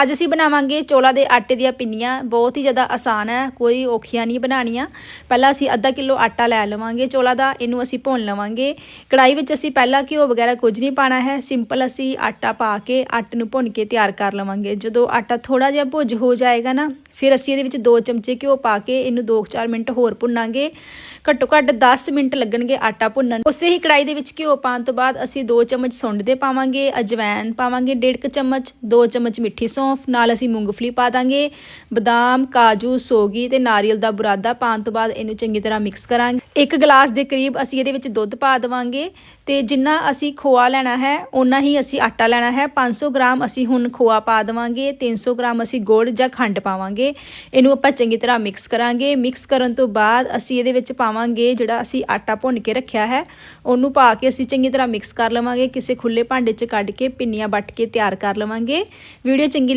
ਅੱਜ ਅਸੀਂ ਬਣਾਵਾਂਗੇ ਚੋਲਾ ਦੇ ਆਟੇ ਦੀਆਂ ਪਿੰਨੀਆਂ। ਬਹੁਤ ਹੀ ਜ਼ਿਆਦਾ ਆਸਾਨ ਹੈ, ਕੋਈ ਔਖੀਆਂ ਨਹੀਂ ਬਣਾਉਣੀਆਂ। ਪਹਿਲਾਂ ਅਸੀਂ ਅੱਧਾ ਕਿਲੋ ਆਟਾ ਲੈ ਲਵਾਂਗੇ ਚੋਲਾ ਦਾ, ਇਹਨੂੰ ਅਸੀਂ ਭੁੰਨ ਲਵਾਂਗੇ। ਕੜਾਈ ਵਿੱਚ ਅਸੀਂ ਪਹਿਲਾਂ ਘਿਓ ਵਗੈਰਾ ਕੁਝ ਨਹੀਂ ਪਾਣਾ ਹੈ, ਸਿੰਪਲ ਅਸੀਂ ਆਟਾ ਪਾ ਕੇ ਆਟੇ ਨੂੰ ਭੁੰਨ ਕੇ ਤਿਆਰ ਕਰ ਲਵਾਂਗੇ। ਜਦੋਂ ਆਟਾ ਥੋੜਾ ਜਿਹਾ ਭੁੱਜ ਹੋ ਜਾਏਗਾ ਨਾ, ਫਿਰ ਅਸੀਂ ਇਹਦੇ ਵਿੱਚ 2 ਚਮਚੇ ਘਿਓ ਪਾ ਕੇ ਇਹਨੂੰ 2-4 ਮਿੰਟ ਹੋਰ ਭੁੰਨਾਂਗੇ। ਘੱਟੋ ਘੱਟ 10 ਮਿੰਟ ਲੱਗਣਗੇ ਆਟਾ ਭੁੰਨਣ। ਉਸੇ ਹੀ ਕੜਾਈ ਦੇ ਵਿੱਚ ਘਿਓ ਪਾਉਣ ਤੋਂ ਬਾਅਦ ਅਸੀਂ 2 ਚਮਚ ਸੁੰਡ ਦੇ ਪਾਵਾਂਗੇ ਅਜਵਾਇਣ ਪਾਵਾਂਗੇ 1.5 ਚਮਚ 2 ਚਮਚ ਮਿੱਠੀ ਸੌਂਫ ਨਾਲ ਅਸੀਂ ਮੂੰਗਫਲੀ ਪਾ ਦਾਂਗੇ, ਬਦਾਮ, ਕਾਜੂ, ਸੋਗੀ ਤੇ ਨਾਰੀਅਲ ਦਾ ਬੁਰਾਦਾ ਪਾਉਣ ਤੋਂ ਬਾਅਦ ਇਹਨੂੰ ਚੰਗੀ ਤਰ੍ਹਾਂ ਮਿਕਸ ਕਰਾਂਗੇ। ਇੱਕ ਗਲਾਸ ਦੇ ਕਰੀਬ ਅਸੀਂ ਇਹਦੇ ਵਿੱਚ ਦੁੱਧ ਪਾ ਦੇਵਾਂਗੇ ਤੇ ਜਿੰਨਾ ਅਸੀਂ ਖੋਆ ਲੈਣਾ ਹੈ, ਓਨਾ ਹੀ ਅਸੀਂ ਆਟਾ ਲੈਣਾ ਹੈ। 500 ਗ੍ਰਾਮ ਅਸੀਂ ਹੁਣ ਖੋਆ ਪਾ ਦੇਵਾਂਗੇ 300 ਗ੍ਰਾਮ ਅਸੀਂ ਗੁੜ ਜਾਂ ਖੰਡ ਪਾਵਾਂਗੇ। ਇਹਨੂੰ ਆਪਾਂ ਚੰਗੀ ਤਰ੍ਹਾਂ ਮਿਕਸ ਕਰਾਂਗੇ। ਮਿਕਸ ਕਰਨ ਤੋਂ ਬਾਅਦ ਅਸੀਂ ਇਹਦੇ ਵਿੱਚ ਪਾਵਾਂਗੇ ਜਿਹੜਾ ਅਸੀਂ ਆਟਾ ਭੁੰਨ ਕੇ ਰੱਖਿਆ ਹੈ, ਉਹਨੂੰ ਪਾ ਕੇ ਅਸੀਂ ਚੰਗੀ ਤਰ੍ਹਾਂ ਮਿਕਸ ਕਰ ਲਵਾਂਗੇ। ਕਿਸੇ ਖੁੱਲੇ ਭਾਂਡੇ 'ਚ ਕੱਢ ਕੇ, ਪਿੰਨੀਆਂ ਵੱਟ ਕੇ ਤਿਆਰ ਕਰ ਲਵਾਂਗੇ। ਵੀਡੀਓ ਚੰਗੀ